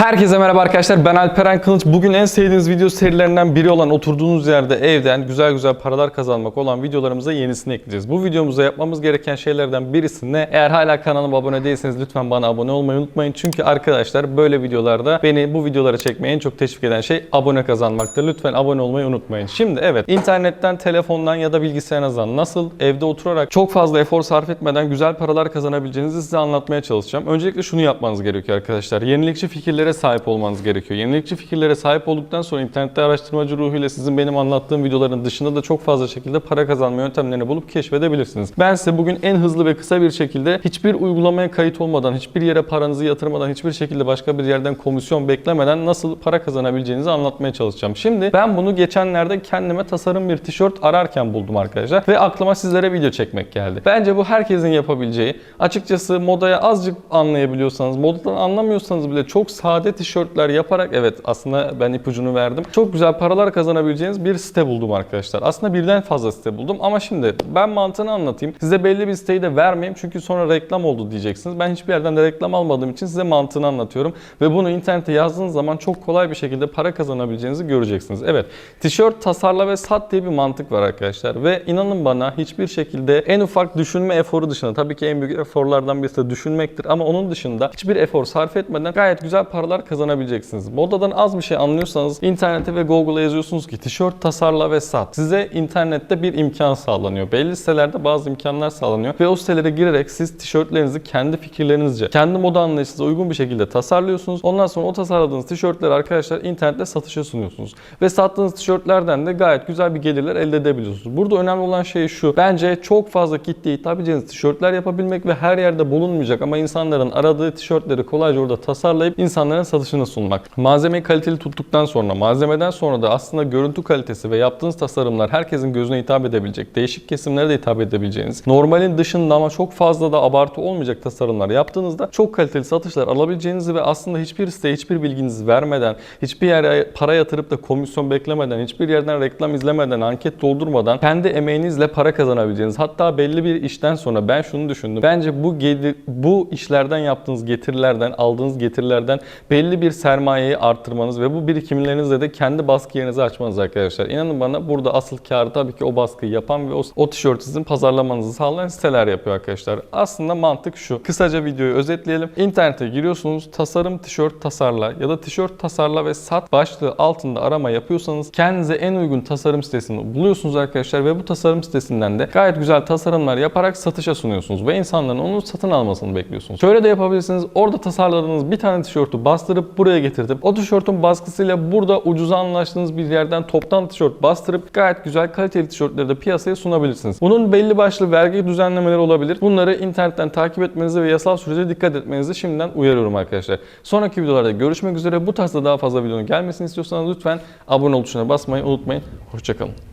Herkese merhaba arkadaşlar ben Alperen Kılıç. Bugün en sevdiğiniz video serilerinden biri olan oturduğunuz yerde evden güzel güzel paralar kazanmak olan videolarımıza yenisini ekleyeceğiz. Bu videomuzda yapmamız gereken şeylerden birisi ne? Eğer hala kanalıma abone değilseniz lütfen bana abone olmayı unutmayın. Çünkü arkadaşlar böyle videolarda beni bu videolara çekmeye en çok teşvik eden şey abone kazanmaktır. Lütfen abone olmayı unutmayın. Şimdi evet internetten, telefondan ya da bilgisayarınızdan nasıl evde oturarak çok fazla efor sarf etmeden güzel paralar kazanabileceğinizi size anlatmaya çalışacağım. Öncelikle şunu yapmanız gerekiyor arkadaşlar. Yenilikçi fikirlere sahip olmanız gerekiyor. Yenilikçi fikirlere sahip olduktan sonra internette araştırmacı ruhuyla sizin benim anlattığım videoların dışında da çok fazla şekilde para kazanma yöntemlerini bulup keşfedebilirsiniz. Ben size bugün en hızlı ve kısa bir şekilde hiçbir uygulamaya kayıt olmadan, hiçbir yere paranızı yatırmadan, hiçbir şekilde başka bir yerden komisyon beklemeden nasıl para kazanabileceğinizi anlatmaya çalışacağım. Şimdi ben bunu geçenlerde kendime tasarım bir tişört ararken buldum arkadaşlar ve aklıma sizlere video çekmek geldi. Bence bu herkesin yapabileceği, açıkçası modaya azıcık anlayabiliyorsanız, modadan anlamıyorsanız bile çok sade tişörtler yaparak evet aslında ben ipucunu verdim. Çok güzel paralar kazanabileceğiniz bir site buldum arkadaşlar. Aslında birden fazla site buldum ama şimdi ben mantığını anlatayım. Size belli bir siteyi de vermeyeyim çünkü sonra reklam oldu diyeceksiniz. Ben hiçbir yerden de reklam almadığım için size mantığını anlatıyorum ve bunu internete yazdığınız zaman çok kolay bir şekilde para kazanabileceğinizi göreceksiniz. Evet, tişört tasarla ve sat diye bir mantık var arkadaşlar ve inanın bana hiçbir şekilde en ufak düşünme eforu dışında tabii ki en büyük eforlardan birisi de düşünmektir ama onun dışında hiçbir efor sarf etmeden gayet güzel paralar kazanabileceksiniz. Modadan az bir şey anlıyorsanız internete ve Google'a yazıyorsunuz ki tişört tasarla ve sat. Size internette bir imkan sağlanıyor. Belli sitelerde bazı imkanlar sağlanıyor ve o sitelere girerek siz tişörtlerinizi kendi fikirlerinizce, kendi moda anlayışınıza uygun bir şekilde tasarlıyorsunuz. Ondan sonra o tasarladığınız tişörtleri arkadaşlar internette satışa sunuyorsunuz. Ve sattığınız tişörtlerden de gayet güzel bir gelirler elde edebiliyorsunuz. Burada önemli olan şey şu. Bence çok fazla kitleye hitap edeceğiniz tişörtler yapabilmek ve her yerde bulunmayacak ama insanların aradığı tişörtleri kolayca orada tasarlayıp insanların satışına sunmak. Malzemeyi kaliteli tuttuktan sonra, malzemeden sonra da aslında görüntü kalitesi ve yaptığınız tasarımlar herkesin gözüne hitap edebilecek, değişik kesimlere de hitap edebileceğiniz, normalin dışında ama çok fazla da abartı olmayacak tasarımlar yaptığınızda çok kaliteli satışlar alabileceğinizi ve aslında hiçbir siteye hiçbir bilginizi vermeden, hiçbir yere para yatırıp da komisyon beklemeden, hiçbir yerden reklam izlemeden, anket doldurmadan kendi emeğinizle para kazanabileceğiniz. Hatta belli bir işten sonra ben şunu düşündüm. Bence bu gelir, bu işlerden yaptığınız getirilerden, aldığınız getirilerden belli bir sermayeyi arttırmanız ve bu birikimlerinizle de kendi baskı yerinizi açmanız arkadaşlar. İnanın bana burada asıl karı tabii ki o baskıyı yapan ve o, o tişört sizin pazarlamanızı sağlayan siteler yapıyor arkadaşlar. Aslında mantık şu. Kısaca videoyu özetleyelim. İnternete giriyorsunuz. Tasarım tişört tasarla ya da tişört tasarla ve sat başlığı altında arama yapıyorsanız kendinize en uygun tasarım sitesini buluyorsunuz arkadaşlar ve bu tasarım sitesinden de gayet güzel tasarımlar yaparak satışa sunuyorsunuz ve insanların onu satın almasını bekliyorsunuz. Şöyle de yapabilirsiniz. Orada tasarladığınız bir tane tişörtü bastırıp buraya getirtip o tişörtün baskısıyla burada ucuza anlaştığınız bir yerden toptan tişört bastırıp gayet güzel kaliteli tişörtleri de piyasaya sunabilirsiniz. Bunun belli başlı vergi düzenlemeleri olabilir. Bunları internetten takip etmenizi ve yasal sürece dikkat etmenizi şimdiden uyarıyorum arkadaşlar. Sonraki videolarda görüşmek üzere. Bu tarzda daha fazla videonun gelmesini istiyorsanız lütfen abone ol tuşuna basmayı unutmayın. Hoşçakalın.